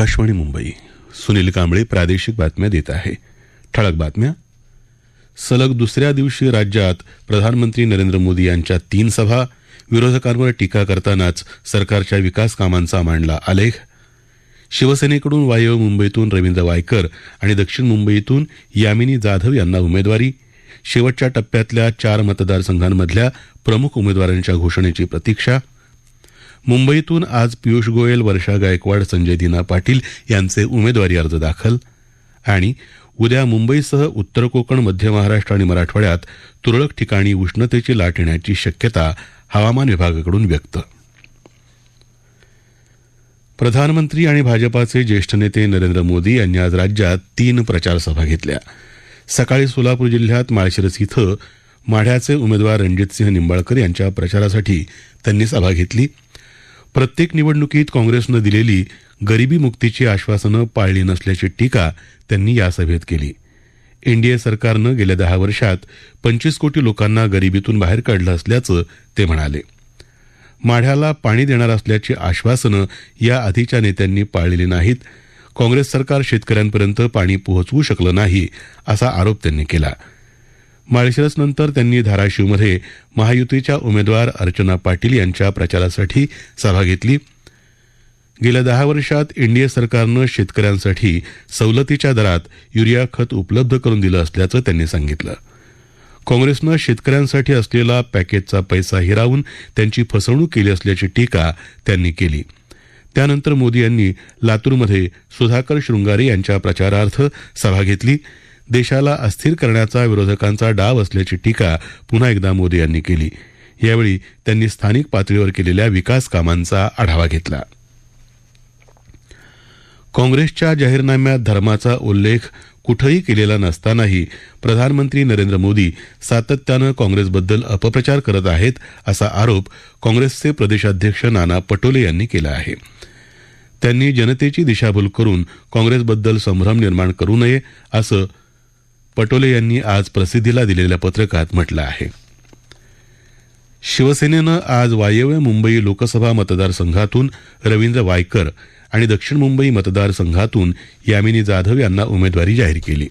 आकाशवाणी मुंबई. सुनील कांबळे प्रादेशिक बातम्या देत आहे. ठळक बातम्या. सलग दुसऱ्या दिवशी राज्यात प्रधानमंत्री नरेंद्र मोदी यांच्या तीन सभा विरोधकांवर टीका करतानाच सरकारच्या विकास कामांचा मांडला आलेख. शिवसेनेकडून वायव्य मुंबईतून रवींद्र वायकर आणि दक्षिण मुंबईतून यामिनी जाधव यांना उमेदवारी. शेवटच्या टप्प्यातल्या चार मतदारसंघांमधल्या प्रमुख उमेदवारांच्या घोषणेची प्रतीक्षा. मुंबईतून आज पियुष गोयल वर्षा गायकवाड संजय दिना पाटील यांचे उमेदवारी अर्ज दाखल. आणि उद्या मुंबईसह उत्तर कोकण मध्य महाराष्ट्र आणि मराठवाड्यात तुरळक ठिकाणी उष्णतेची लाट येण्याची शक्यता हवामान विभागाकडून व्यक्त. प्रधानमंत्री आणि भाजपाचे ज्येष्ठ नेते नरेंद्र मोदी यांनी आज राज्यात तीन प्रचारसभा घेतल्या. सकाळी सोलापूर जिल्ह्यात माळशिरस इथं माढ्याचे उमेदवार रणजितसिंह निंबाळकर यांच्या प्रचारासाठी त्यांनी सभा घेतली. प्रत्येक निवडणुकीत काँग्रेसनं दिलेली गरिबी मुक्तीची आश्वासनं पाळली नसल्याची टीका त्यांनी या सभेत केली. एनडीए सरकारनं गेल्या दहा वर्षात पंचवीस कोटी लोकांना गरिबीतून बाहेर काढलं असल्याचं ते म्हणाले. माढ्याला पाणी देणार असल्याची आश्वासनं या आधीच्या नेत्यांनी पाळलेली नाहीत. काँग्रेस सरकार शेतकऱ्यांपर्यंत पाणी पोहोचवू शकलं नाही असा आरोप त्यांनी केला. माळशिरसनंतर त्यांनी धाराशिवमध्ये महायुतीच्या उमेदवार अर्चना पाटील यांच्या प्रचारासाठी सभा घेतली. गेल्या दहा वर्षात एनडीए सरकारनं शेतकऱ्यांसाठी सवलतीच्या दरात युरिया खत उपलब्ध करून दिलं असल्याचं त्यांनी सांगितलं. काँग्रेसनं शेतकऱ्यांसाठी असलेला पॅकेजचा पैसा हिरावून त्यांची फसवणूक केली असल्याची टीका त्यांनी केली. त्यानंतर मोदी यांनी लातूरमध्ये सुधाकर शृंगारे यांच्या प्रचारार्थ सभा घेतली. देशाला अस्थिर करण्याचा विरोधकांचा डाव असल्याची टीका पुन्हा एकदा मोदी यांनी केली. यावेळी त्यांनी स्थानिक पातळीवर केलेल्या विकास कामांचा आढावा घेतला. काँग्रेसच्या जाहीरनाम्यात धर्माचा उल्लेख कुठंही केलेला नसतानाही प्रधानमंत्री नरेंद्र मोदी सातत्यानं काँग्रेसबद्दल अपप्रचार करत आहेत असा आरोप काँग्रेसचे प्रदेशाध्यक्ष नाना पटोले यांनी केला आहे. त्यांनी जनतेची दिशाभूल करून काँग्रेसबद्दल संभ्रम निर्माण करू नये असं पटोले यांनी आज प्रसिद्धीला दिलेल्या पत्रकात म्हटलं आहे. शिवसेनेनं आज वायव्य मुंबई लोकसभा मतदारसंघातून रवींद्र वायकर आणि दक्षिण मुंबई मतदारसंघातून यामिनी जाधव यांना उमेदवारी जाहीर केली.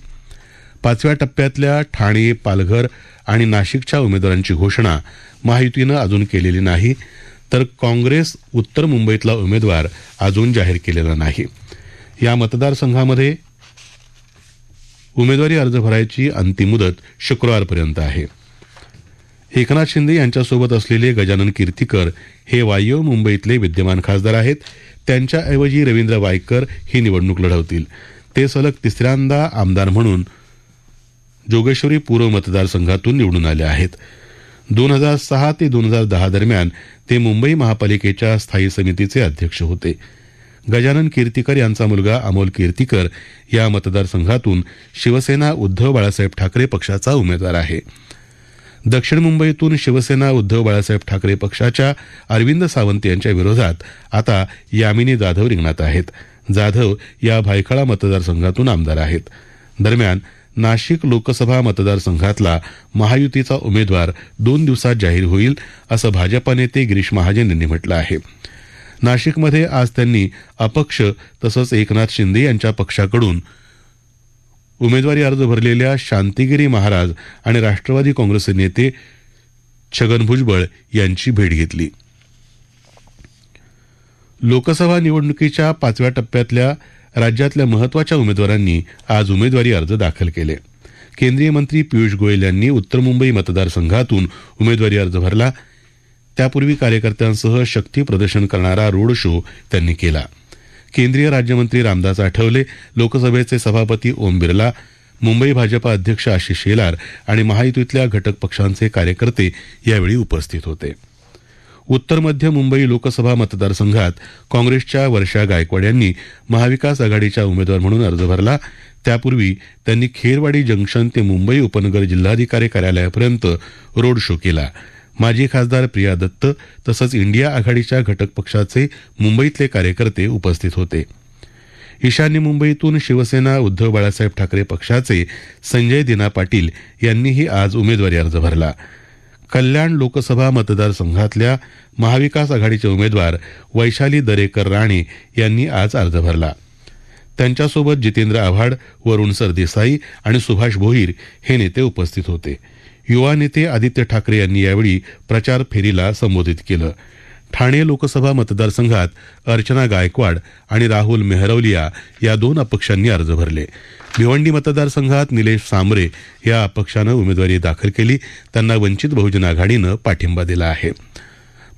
पाचव्या टप्प्यातल्या ठाणे पालघर आणि नाशिकच्या उमेदवारांची घोषणा महायुतीनं अजून केलेली नाही तर काँग्रेस उत्तर मुंबईतला उमेदवार अजून जाहीर केलेला नाही. या मतदारसंघामध्ये उमेदवारी अर्ज भरायची अंतिम मुदत शुक्रवारपर्यंत आहे. एकनाथ शिंदे यांच्यासोबत असलेले गजानन कीर्तीकर हे वायव्य मुंबईतले विद्यमान खासदार आहेत. त्यांच्याऐवजी रवींद्र वायकर ही निवडणूक लढवतील. ते सलग तिसऱ्यांदा आमदार म्हणून जोगेश्वरी पूर्व मतदारसंघातून निवडून आले आहेत. दोन हजार सहा ते दोन हजार दहा दरम्यान ते मुंबई महापालिकेच्या स्थायी समितीचे अध्यक्ष होते. गजानन कीर्तीकर यांचा मुलगा अमोल कीर्तीकर या मतदारसंघातून शिवसेना उद्धव बाळासाहेब ठाकरे पक्षाचा उमेदवार आहे. दक्षिण मुंबईतून शिवसेना उद्धव बाळासाहेब ठाकरे पक्षाच्या अरविंद सावंत यांच्या विरोधात आता यामिनी जाधव रिंगणात आहेत. जाधव या भायखळा मतदारसंघातून आमदार आहेत. दरम्यान नाशिक लोकसभा मतदारसंघातला महायुतीचा उमेदवार दोन दिवसात जाहीर होईल असं भाजपा नेते गिरीश महाजन यांनी म्हटलं आहे. नाशिकमध्ये आज त्यांनी अपक्ष तसंच एकनाथ शिंदे यांच्या पक्षाकडून उमेदवारी अर्ज भरलेल्या शांतिगिरी महाराज आणि राष्ट्रवादी काँग्रेसचे नेते छगन भुजबळ यांची भेट घेतली. लोकसभा निवडणुकीच्या पाचव्या टप्प्यातल्या राज्यातल्या महत्त्वाच्या उमेदवारांनी आज उमेदवारी अर्ज दाखल केले. केंद्रीय मंत्री पियुष गोयल यांनी उत्तर मुंबई मतदारसंघातून उमेदवारी अर्ज भरला. त्यापूर्वी कार्यकर्त्यांसह शक्ती प्रदर्शन करणारा रोड शो त्यांनी केला. केंद्रीय राज्यमंत्री रामदास आठवले लोकसभेचे सभापती ओम बिर्ला मुंबई भाजपा अध्यक्ष आशिष शेलार आणि महायुतीतल्या घटक पक्षांचे कार्यकर्ते यावेळी उपस्थित होते. उत्तर मध्य मुंबई लोकसभा मतदारसंघात काँग्रेसच्या वर्षा गायकवाड यांनी महाविकास आघाडीच्या उमेदवार म्हणून अर्ज भरला. त्यापूर्वी त्यांनी खेरवाडी जंक्शन ते मुंबई उपनगर जिल्हाधिकारी कार्यालयापर्यंत रोड शो केला. माजी खासदार प्रिया दत्त तसंच इंडिया आघाडीच्या घटक पक्षाचे मुंबईतले कार्यकर्ते उपस्थित होते. ईशान्य मुंबईतून शिवसेना उद्धव बाळासाहेब ठाकरे पक्षाचे संजय दिना पाटील यांनीही आज उमेदवारी अर्ज भरला. कल्याण लोकसभा मतदारसंघातल्या महाविकास आघाडीचे उमेदवार वैशाली दरेकर राणे यांनी आज अर्ज भरला. त्यांच्यासोबत जितेंद्र आव्हाड वरुण सरदेसाई आणि सुभाष भोईर हे नेते उपस्थित होते. युवा नेते आदित्य ठाकरे यांनी यावेळी प्रचार फेरीला संबोधित केलं. ठाणे लोकसभा मतदारसंघात अर्चना गायकवाड आणि राहुल मेहरवलिया या दोन अपक्षांनी अर्ज भरले. भिवंडी मतदारसंघात निलेश सांबरे या अपक्षानं उमेदवारी दाखल केली. त्यांना वंचित बहुजन आघाडीनं पाठिंबा दिला आहे.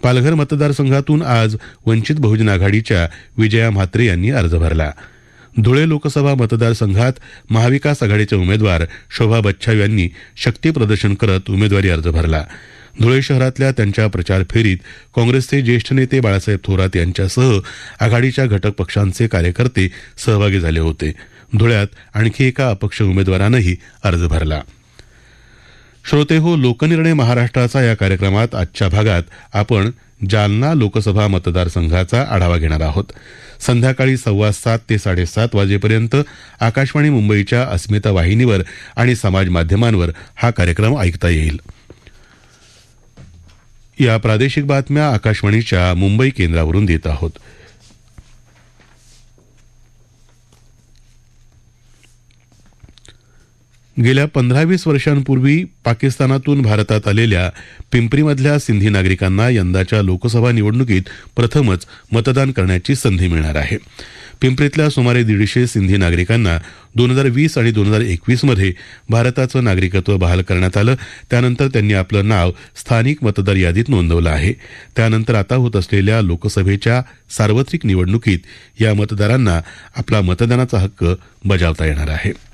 पालघर मतदारसंघातून आज वंचित बहुजन आघाडीच्या विजया म्हात्रे यांनी अर्ज भरला. धुळे लोकसभा मतदारसंघात महाविकास आघाडीचे उमेदवार शोभा बच्छाव यांनी शक्ती प्रदर्शन करत उमेदवारी अर्ज भरला. धुळे शहरातल्या त्यांच्या प्रचार फेरीत काँग्रेसचे ज्येष्ठ नेते बाळासाहेब थोरात यांच्यासह आघाडीच्या घटक पक्षांचे कार्यकर्ते सहभागी झाले होते. धुळ्यात आणखी एका अपक्ष उमेदवारानंही अर्ज भरला. श्रोते हो लोकनिर्णय महाराष्ट्राचा या कार्यक्रमात आजच्या भागात आपण जालना लोकसभा मतदारसंघाचा आढावा घेणार आहोत. संध्याकाळी सव्वा सात ते साडेसात वाजेपर्यंत आकाशवाणी मुंबईच्या अस्मिता वाहिनीवर आणि समाज माध्यमांवर हा कार्यक्रम ऐकता येईल. या प्रादेशिक बातम्या आकाशवाणीच्या मुंबई केंद्रावरून देत आहोत. गेल्या पंधरा वीस वर्षांपूर्वी पाकिस्तानातून भारतात आलेल्या पिंपरीमधल्या सिंधी नागरिकांना यंदाच्या लोकसभा निवडणुकीत प्रथमच मतदान करण्याची संधी मिळणार आहे. पिंपरीतल्या सुमारे दीडशे सिंधी नागरिकांना दोन हजार वीस आणि दोन हजार एकवीसमध्ये भारताचं नागरिकत्व बहाल करण्यात आलं. त्यानंतर त्यांनी आपलं नाव स्थानिक मतदार यादीत नोंदवलं आहे. त्यानंतर आता होत असलेल्या लोकसभेच्या सार्वत्रिक निवडणुकीत या मतदारांना आपला मतदानाचा हक्क बजावता येणार आहे.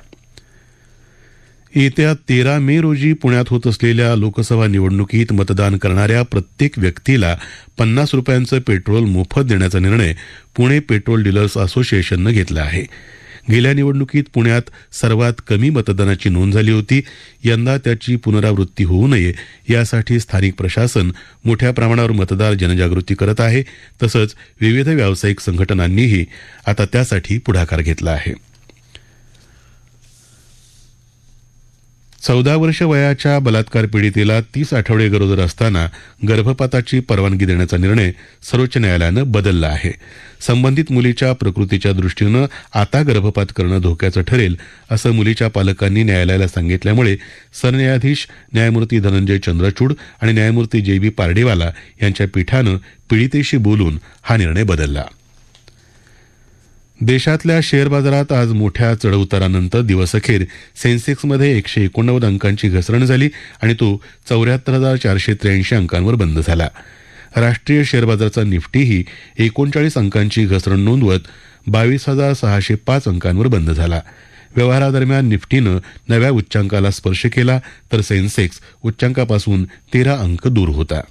येत्या तेरा मे रोजी पुण्यात होत असलेल्या लोकसभा निवडणुकीत मतदान करणाऱ्या प्रत्येक व्यक्तीला पन्नास रुपयांचं पेट्रोल मोफत देण्याचा निर्णय पुणे पेट्रोल डीलर्स असोसिएशननं घेतला आहे. गेल्या निवडणुकीत पुण्यात सर्वात कमी मतदानाची नोंद झाली होती. यंदा त्याची पुनरावृत्ती होऊ नये यासाठी स्थानिक प्रशासन मोठ्या प्रमाणावर मतदार जनजागृती करत आहे. तसंच विविध व्यावसायिक संघटनांनीही आता त्यासाठी पुढाकार घेतला आहे. चौदा वर्ष वयाच्या बलात्कार पीडितेला तीस आठवडे गरोदर असताना गर्भपाताची परवानगी देण्याचा निर्णय सर्वोच्च न्यायालयानं बदलला आहे. संबंधित मुलीच्या प्रकृतीच्या दृष्टीनं आता गर्भपात करणं धोक्याचं ठरेल असं मुलीच्या पालकांनी न्यायालयाला सांगितल्यामुळे सरन्यायाधीश न्यायमूर्ती धनंजय चंद्रचूड आणि न्यायमूर्ती जे बी पार्डेवाला यांच्या पीठानं पीडितेशी बोलून हा निर्णय बदलला. देशातल्या शेअर बाजारात आज मोठ्या चढउतारानंतर दिवसअखेर सेन्सेक्समध्ये एकशे एकोणनव्वद अंकांची घसरण झाली आणि तो चौऱ्याहत्तर हजार चारशे त्र्याऐंशी अंकांवर बंद झाला. राष्ट्रीय शेअर बाजाराचा निफ्टीही एकोणचाळीस अंकांची घसरण नोंदवत बावीस हजार सहाशे पाच अंकांवर बंद झाला. व्यवहारादरम्यान निफ्टीनं नव्या उच्चांकाला स्पर्श केला तर सेन्सेक्स उच्चांकापासून तेरा अंक दूर होता.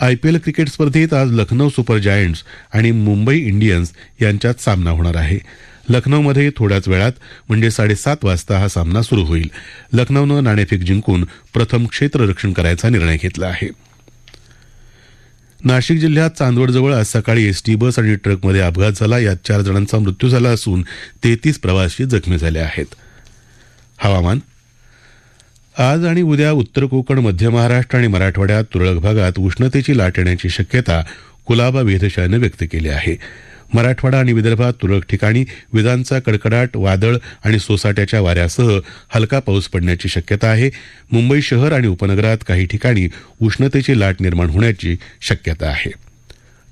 आयपीएल क्रिकेट स्पर्धेत आज लखनौ सुपर जायंट्स आणि मुंबई इंडियन्स यांच्यात सामना होणार आहे. लखनौमध्ये थोड्याच वेळात म्हणजे साडेसात वाजता हा सामना सुरू होईल. लखनौनं नाणेफेक जिंकून प्रथम क्षेत्ररक्षण करायचा निर्णय घेतला आहे. नाशिक जिल्ह्यात चांदवडजवळ आज सकाळी एसटी बस आणि ट्रकमध्ये अपघात झाला. यात चार जणांचा मृत्यू झाला असून तेहतीस प्रवासी जखमी झाले आहेत. हवामान आज आणि उद्या उत्तर कोकण मध्य महाराष्ट्र आणि मराठवाड्यात तुरळक भागात उष्णतेची लाट येण्याची शक्यता कुलाबा वेधशाळेनं व्यक्त केली आहे. मराठवाडा आणि विदर्भात तुरळक ठिकाणी विजांचा कडकडाट वादळ आणि सोसाट्याच्या वाऱ्यासह हलका पाऊस पडण्याची शक्यता आहे. मुंबई शहर आणि उपनगरात काही ठिकाणी उष्णतेची लाट निर्माण होण्याची शक्यता आहे.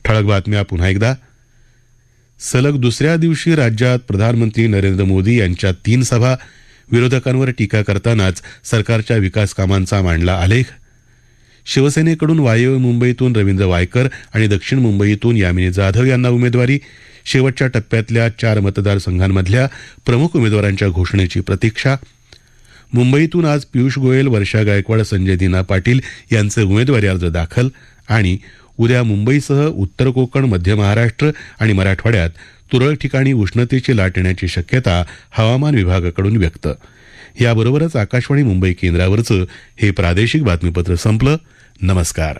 ठळक बातम्या पुन्हा एकदा. सलग दुसऱ्या दिवशी राज्यात प्रधानमंत्री नरेंद्र मोदी यांच्या तीन सभा विरोधकांवर टीका करतानाच सरकारच्या विकास कामांचा मांडला आलेख. शिवसेनेकडून वायव्य मुंबईतून रवींद्र वायकर आणि दक्षिण मुंबईतून यामिनी जाधव यांना उमेदवारी. शेवटच्या टप्प्यातल्या चार मतदारसंघांमधल्या प्रमुख उमेदवारांच्या घोषणेची प्रतीक्षा. मुंबईतून आज पियुष गोयल वर्षा गायकवाड संजय दिना पाटील यांचे उमेदवारी अर्ज दाखल आणि उद्या मुंबईसह उत्तर कोकण मध्य महाराष्ट्र आणि मराठवाड्यात तुरळक ठिकाणी उष्णतेची लाट येण्याची शक्यता हवामान विभागाकडून व्यक्त. याबरोबरच आकाशवाणी मुंबई केंद्रावरचं हे प्रादेशिक बातमीपत्र संपलं. नमस्कार.